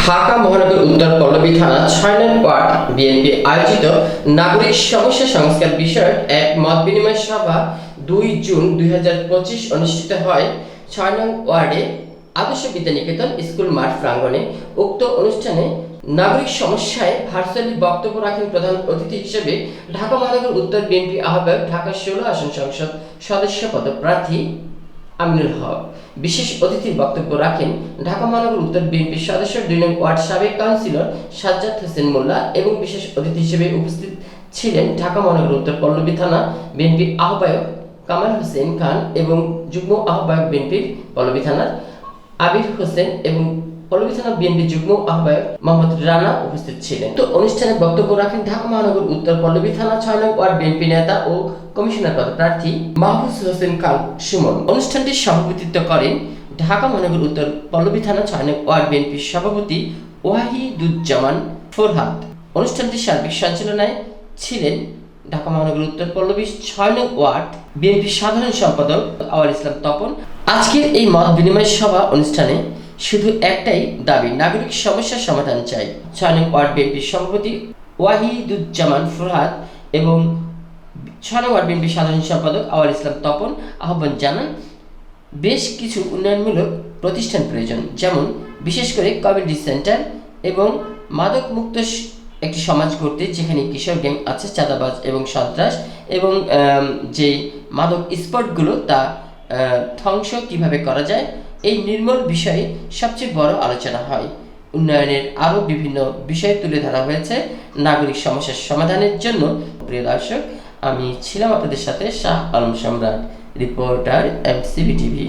ঢাকা মহানগর উত্তর পল্লবী থানা ছয় নং বিএনপি আয়োজিত নাগরিক সমস্যা সংস্কার বিষয়ক এক মত বিনিময় সভা দুই জুন দুই হাজার পঁচিশ অনুষ্ঠিত হয়। ছয় নং ওয়ার্ডে আদর্শ বিদ্যানিকেতন স্কুল মাঠ প্রাঙ্গণে উক্ত অনুষ্ঠানে নাগরিক সমস্যায় ভার্চুয়ালি বক্তব্য রাখেন প্রধান অতিথি হিসেবে ঢাকা মহানগর উত্তর বিএনপি আহ্বায়ক ঢাকা ষোলো আসন সংসদ সদস্য পদপ্রার্থী আমিনুল হক। বিশেষ অতিথির বক্তব্য রাখেন ঢাকা মহানগর উত্তর বিএনপির সদস্য দুই নং ওয়ার্ড সাবেক কাউন্সিলর সাজ্জাদ হোসেন মোল্লা এবং বিশেষ অতিথি হিসেবে উপস্থিত ছিলেন ঢাকা মহানগর উত্তর পল্লবী থানা বিএনপির আহ্বায়ক কামাল হোসেন খান এবং যুগ্ম আহ্বায়ক বিএনপির পল্লবী থানার আবির হোসেন এবং পল্লবী থানা বিএনপি যুগ্ম আহ্বায়ক মোহাম্মদ রানা উপস্থিত ছিলেন। তো অনুষ্ঠানে বক্তব্য রাখেন ঢাকা মহানগর উত্তর পল্লবী থানা ছয় নং ওয়ার্ড বিএনপি নেতা ও কমিশনার পদপ্রার্থী মাহফুজ হোসেন খান সুমন। অনুষ্ঠানটির সভাপতিত্ব করেন ঢাকা মহানগর উত্তর পল্লবী থানা ছয় নং ওয়ার্ড বিএনপির সভাপতি ওয়াহিদুজ্জামান ফরহাদ। অনুষ্ঠানটির সার্বিক সঞ্চালনায় ছিলেন ঢাকা মহানগর উত্তর পল্লবী ছয় নং ওয়ার্ড বিএনপির সাধারণ সম্পাদক আওয়াল ইসলাম তপন। আজকের এই মত বিনিময় সভা অনুষ্ঠানে শুধু একটাই দাবি, নাগরিক সমস্যার সমাধান চাই। ছয় নং ওয়ার্ড বিএনপির সভাপতি ওয়াহিদুজ্জামান ফুরহাদ এবং ছয় নং ওয়ার্ড বিএনপির সাধারণ সম্পাদক আওয়াল ইসলাম তপন আহ্বান জানান, বেশ কিছু উন্নয়নমূলক প্রতিষ্ঠান প্রয়োজন, যেমন বিশেষ করে কমিউনিটি সেন্টার এবং মাদক মুক্ত একটি সমাজ করতে যেখানে কিশোর গ্যাং আছে, চাঁদাবাজ এবং সন্ত্রাস এবং যে মাদক স্পটগুলো তা ধ্বংস কীভাবে করা যায়, এই নির্মল বিষয়ে সবচেয়ে বড় আলোচনা হয়। উন্নয়নের আরও বিভিন্ন বিষয় তুলে ধরা হয়েছে। নাগরিক সমস্যার সমাধানের জন্য প্রিয় দর্শক, আমি ছিলাম আপনাদের সাথে Shah Alam Samrat, reporter M MCB TV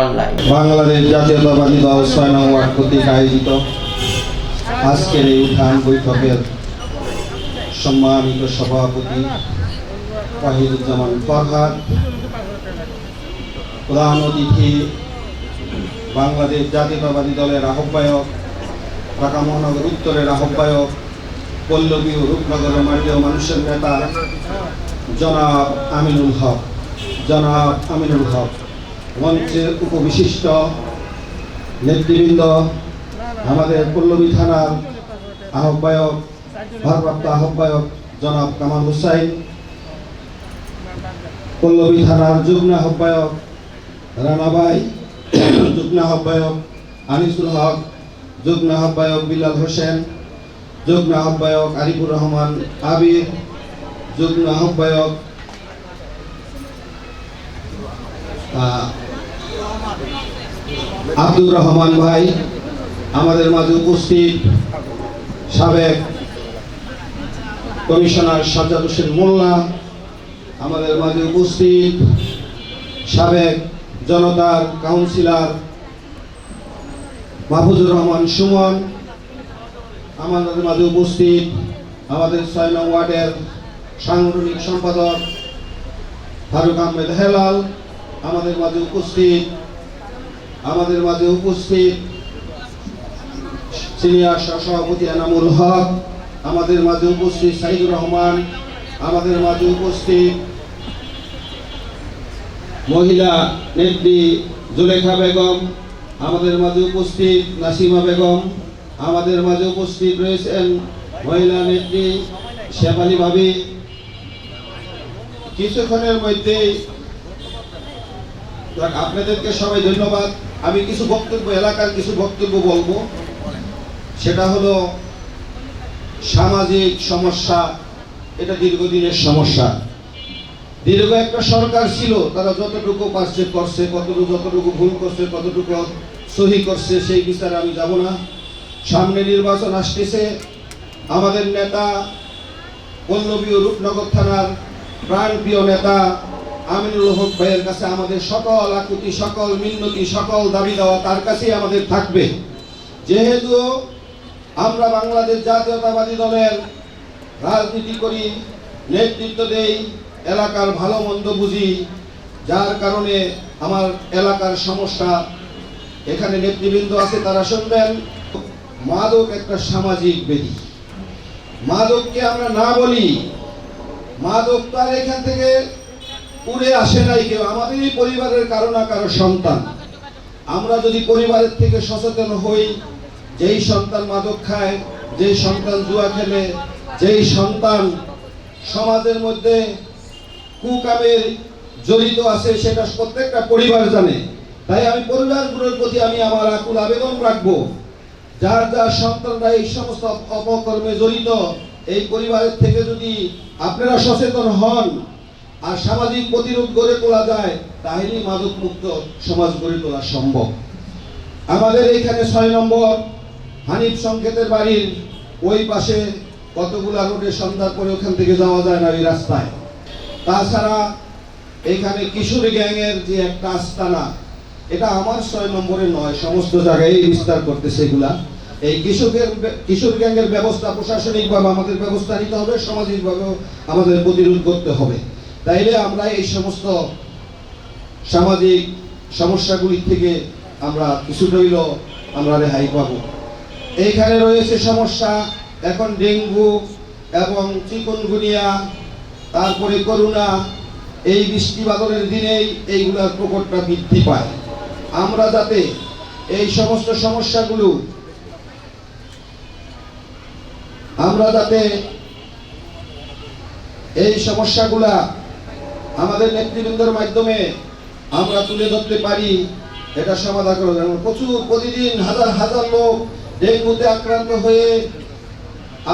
online. Bangladesh জাতীয়তাবাদী দল ছয় নং ওয়ার্ড কর্তৃক আয়োজিত আজকের এই উঠান বৈঠকের সম্মানিত সভাপতি ওয়াহিদুজ্জামান ফরহাদ প্রধান অতিথি বাংলাদেশ জাতীয়তাবাদী দলের আহ্বায়ক, ঢাকা মহানগর উত্তরের আহ্বায়ক, পল্লবী ও রূপনগরের মার্গীয় মানুষের নেতা, জনাব আমিনুল হক। জনাব আমিনুল হক, মঞ্চের উপবিশিষ্ট নেতৃবৃন্দ, আমাদের পল্লবী থানার আহ্বায়ক, ভারপ্রাপ্ত আহ্বায়ক জনাব কামাল হুসাইন, পল্লবী থানার যুগ্ম আহ্বায়ক রানাবাই যুগ্ম আহ্বায়ক আনিসুল হক যুগ্ম আহ্বায়ক বিলাল হোসেন যুগ্ম আহ্বায়ক আরিফুর রহমান আবির যুগ্ম আহ্বায়ক আব্দুর রহমান ভাই আমাদের মাঝে উপস্থিত সাবেক কমিশনার সাজ্জাদ হোসেন মোল্লা, আমাদের মাঝে উপস্থিত সাবেক জনতার কাউন্সিলর মাহফুজুর রহমান সুমন আমাদের মাঝে উপস্থিত আমাদের ছয় নং ওয়ার্ডের সাংগঠনিক সম্পাদক ফারুক আহমেদ হেলাল, আমাদের মাঝে উপস্থিত, আমাদের মাঝে উপস্থিত সিনিয়র সহসভাপতি এনামুল হক, আমাদের মাঝে উপস্থিত সাইদুর রহমান, আমাদের মাঝে উপস্থিত মহিলা নেত্রী জুলেখা বেগম আমাদের মাঝে উপস্থিত নাসিমা বেগম আমাদের মাঝে উপস্থিত রয়েছেন মহিলা নেত্রী শেফালি ভাবি। কিছুক্ষণের মধ্যেই যাক, আপনাদেরকে সবাই ধন্যবাদ। আমি কিছু বক্তব্য এলাকার কিছু বক্তব্য বলব। সেটা হলো সামাজিক সমস্যা এটা দীর্ঘদিনের সমস্যা। দীর্ঘ একটা সরকার ছিল, তারা যতটুকু পারছে করছে, কতটুকু যতটুকু ভুল করছে, কতটুকু সহি করছে, সেই বিচারে আমি যাব না। সামনে নির্বাচন আসতেছে। আমাদের নেতা পল্লবী রূপনগর থানার প্রাণপ্রিয় নেতা আমিনুল হক ভাইয়ের কাছে আমাদের সকল আকুতি, সকল মিন্নতি, সকল দাবি দেওয়া তার কাছেই আমাদের থাকবে। যেহেতু আমরা বাংলাদেশ জাতীয়তাবাদী দলের রাজনীতি করি, নেতৃত্ব দেই এলাকার ভালো মন্দ বুঝি, যার কারণে আমার এলাকার সমস্যা। এখানে নেতৃবৃন্দ আছে, তারা শুনবেন। মাদক একটা সামাজিক ব্যাধি মাদককে আমরা না বলি, মাদক তো আর এখান থেকে উড়ে আসে নাই কেউ। আমাদেরই পরিবারের কারও না কারও সন্তান। আমরা যদি পরিবারের থেকে সচেতন হই, যেই সন্তান মাদক খায়, যেই সন্তান জুয়া খেলে, যেই সন্তান সমাজের মধ্যে কুকামের জড়িত আছে, সেটা প্রত্যেকটা পরিবার জানে। তাই আমি পরিবারগুলোর প্রতি আমি আমার আকুল আবেদন রাখব। যার যার সন্তানরা এই সমস্ত অপকর্মে জড়িত, এই পরিবারের থেকে যদি আপনারা সচেতন হন আর সামাজিক প্রতিরোধ গড়ে তোলা যায়, তাহলেই মাদক মুক্ত সমাজ গড়ে তোলা সম্ভব। আমাদের এইখানে ছয় নম্বর হানিফ সংকেতের বাড়ির ওই পাশে কতগুলা রোডে সন্ধ্যার পরে ওখান থেকে যাওয়া যায় না ওই রাস্তায়। তাছাড়া এখানে কিশোর গ্যাংয়ের যে একটা আস্তানা, এটা আমার ছয় নম্বরে নয়, সমস্ত জায়গায় বিস্তার করতেছে এগুলা। এই কৃষকের কিশোর গ্যাংয়ের ব্যবস্থা প্রশাসনিকভাবে আমাদের ব্যবস্থা নিতে হবে, সামাজিকভাবেও আমাদের প্রতিরোধ করতে হবে। তাইলে আমরা এই সমস্ত সামাজিক সমস্যাগুলি থেকে আমরা কিছুটা হইলেও আমরা রেহাই পাবো। এইখানে রয়েছে সমস্যা, এখন ডেঙ্গু এবং চিকনগুনিয়া তারপরে করোনা এই বৃষ্টি বাদলের দিনেই এইগুলার প্রকটটা বৃদ্ধি পায়। আমরা যাতে এই সমস্ত সমস্যাগুলো, আমরা যাতে এই সমস্যাগুলা আমাদের নেতৃবৃন্দের মাধ্যমে আমরা তুলে ধরতে পারি, এটা সমাধান করা যাবে প্রচুর প্রতিদিন হাজার হাজার লোক ডেঙ্গুতে আক্রান্ত হয়ে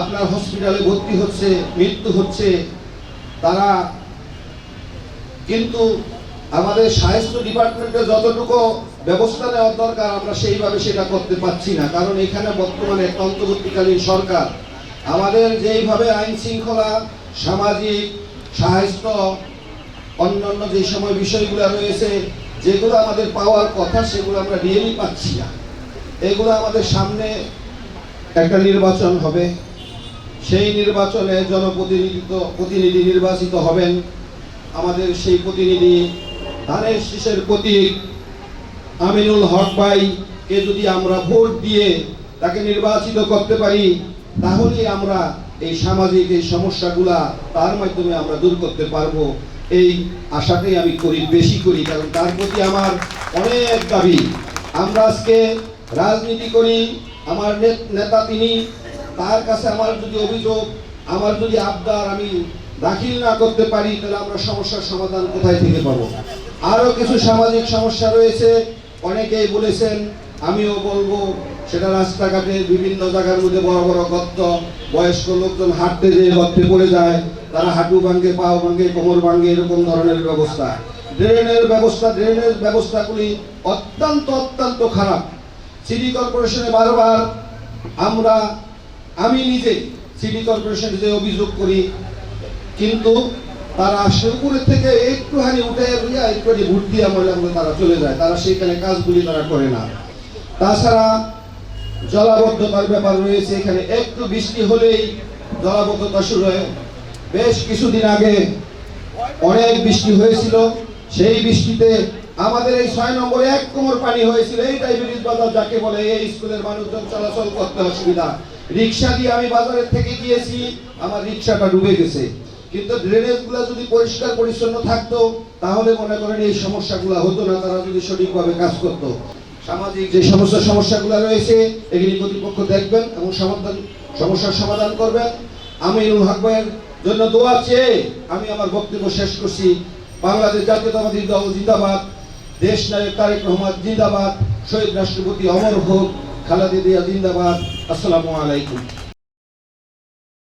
আপনার হসপিটালে ভর্তি হচ্ছে, মৃত্যু হচ্ছে। তারা কিন্তু আমাদের স্বাস্থ্য ডিপার্টমেন্টে যতটুকু ব্যবস্থা নেওয়ার দরকার, আমরা সেইভাবে সেটা করতে পারছি না। কারণ এখানে বর্তমানে একটা অন্তর্বর্তীকালীন সরকার। আমাদের যেইভাবে আইন শৃঙ্খলা, সামাজিক, স্বাস্থ্য, অন্যান্য যে সময় বিষয়গুলো রয়েছে, যেগুলো আমাদের পাওয়ার কথা, সেগুলো আমরা রিয়েলি পাচ্ছি না। এগুলো আমাদের সামনে একটা নির্বাচন হবে। সেই নির্বাচনে জনপ্রতিনিধিত্ব, প্রতিনিধি নির্বাচিত হবেন আমাদের সেই প্রতিনিধি ধানের শীষের প্রতীক আমিনুল হক ভাইকে যদি আমরা ভোট দিয়ে তাকে নির্বাচিত করতে পারি তাহলেই আমরা এই সামাজিক এই সমস্যাগুলা তার মাধ্যমে আমরা দূর করতে পারব। এই আশাটাই আমি করি, বেশি করি, কারণ তার প্রতি আমার অনেক দাবি। আমরা আজকে রাজনীতি করি, আমার নেতা তিনি তার কাছে আমার যদি অভিযোগ, আমার যদি আবদার আমি দাখিল না করতে পারি, তাহলে আমরা সমস্যার সমাধান কোথায় থেকে পাবো? আরও কিছু সামাজিক সমস্যা রয়েছে। অনেকেই বলেছেন, আমিও বলব, সেটা রাস্তাঘাটে বিভিন্ন জায়গার মধ্যে বড় বড় গর্ত, বয়স্ক লোকজন হাঁটতে যেয়ে গর্তে পড়ে যায়, তারা হাঁটু ভাঙ্গে পাও ভাঙ্গে কোমর ভাঙ্গে এরকম ধরনের ব্যবস্থা। ড্রেনের ব্যবস্থা, ড্রেনের ব্যবস্থাগুলি অত্যন্ত অত্যন্ত খারাপ। সিটি কর্পোরেশনে বারবার আমরা আমি নিজে সিটি কর্পোরেশনে যে অভিযোগ করি, কিন্তু তারা উপরের থেকে একটুখানি উঠে বুঝিয়া একটুখানি ভোট দিয়ে লাগল তারা চলে যায়। তারা সেইখানে কাজগুলি তারা করে না। তাছাড়া জলাবদ্ধতার ব্যাপার রয়েছে। এখানে একটু বৃষ্টি হলেই জলাবদ্ধতা শুরু হয়। বেশ কিছুদিন আগে অনেক বৃষ্টি হয়েছিল। সেই বৃষ্টিতে আমাদের এই ছয় নম্বরে এক কোমর পানি হয়েছিল। এই ডায়াবেটিস বাজার যাকে বলে, এই স্কুলের মানুষজন চলাচল করতে অসুবিধা। রিক্সা দিয়ে আমি বাজারের থেকে গিয়েছি, আমার রিক্সাটা ডুবে গেছে। কিন্তু ড্রেনেজগুলা যদি পরিষ্কার পরিচ্ছন্ন থাকতো, তাহলে মনে করেন এই সমস্যাগুলো হতো না, তারা যদি সঠিকভাবে কাজ করতো। সামাজিক যে সমস্ত সমস্যাগুলো রয়েছে, এগুলি কর্তৃপক্ষ দেখবেন এবং সমাধান, সমস্যার সমাধান করবেন। আমি হক ভাইয়ের জন্য দোয়া চেয়ে আমি আমার বক্তব্য শেষ করছি। বাংলাদেশ জাতীয়তাবাদী দল জিন্দাবাদ, দেশ নায়ক তারেক রহমান জিন্দাবাদ, শহীদ রাষ্ট্রপতি অমর হোক। খালেদা জিয়া জিন্দাবাদ। আসসালামু আলাইকুম।